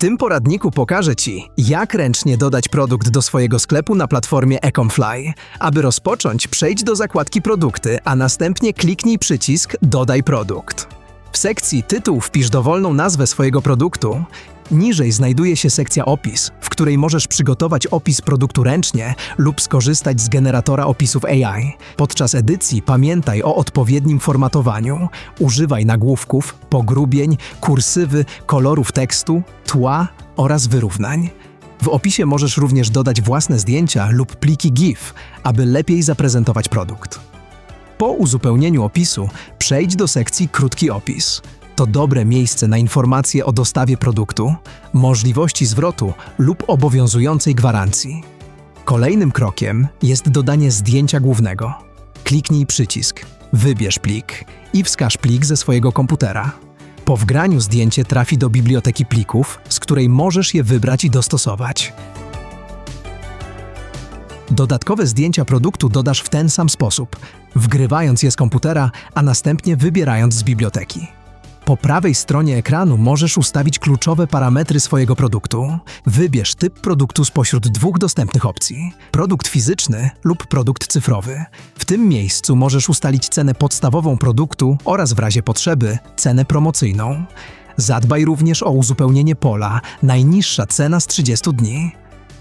tym poradniku pokażę Ci, jak ręcznie dodać produkt do swojego sklepu na platformie Ecomfly. Aby rozpocząć, przejdź do zakładki Produkty, a następnie kliknij przycisk Dodaj produkt. W sekcji Tytuł wpisz dowolną nazwę swojego produktu. Niżej znajduje się sekcja Opis, w której możesz przygotować opis produktu ręcznie lub skorzystać z generatora opisów AI. Podczas edycji pamiętaj o odpowiednim formatowaniu. Używaj nagłówków, pogrubień, kursywy, kolorów tekstu, tła oraz wyrównań. W opisie możesz również dodać własne zdjęcia lub pliki GIF, aby lepiej zaprezentować produkt. Po uzupełnieniu opisu przejdź do sekcji Krótki opis. To dobre miejsce na informacje o dostawie produktu, możliwości zwrotu lub obowiązującej gwarancji. Kolejnym krokiem jest dodanie zdjęcia głównego. Kliknij przycisk, wybierz plik i wskaż plik ze swojego komputera. Po wgraniu zdjęcie trafi do biblioteki plików, z której możesz je wybrać i dostosować. Dodatkowe zdjęcia produktu dodasz w ten sam sposób, wgrywając je z komputera, a następnie wybierając z biblioteki. Po prawej stronie ekranu możesz ustawić kluczowe parametry swojego produktu. Wybierz typ produktu spośród dwóch dostępnych opcji: produkt fizyczny lub produkt cyfrowy. W tym miejscu możesz ustalić cenę podstawową produktu oraz w razie potrzeby cenę promocyjną. Zadbaj również o uzupełnienie pola najniższa cena z 30 dni.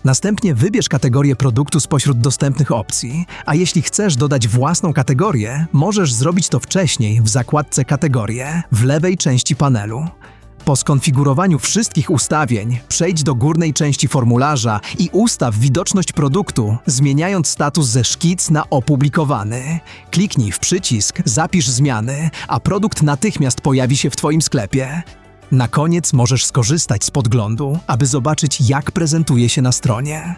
Następnie wybierz kategorię produktu spośród dostępnych opcji, a jeśli chcesz dodać własną kategorię, możesz zrobić to wcześniej w zakładce Kategorie w lewej części panelu. Po skonfigurowaniu wszystkich ustawień, przejdź do górnej części formularza i ustaw widoczność produktu, zmieniając status ze szkic na opublikowany. Kliknij w przycisk Zapisz zmiany, a produkt natychmiast pojawi się w Twoim sklepie. Na koniec możesz skorzystać z podglądu, aby zobaczyć, jak prezentuje się na stronie.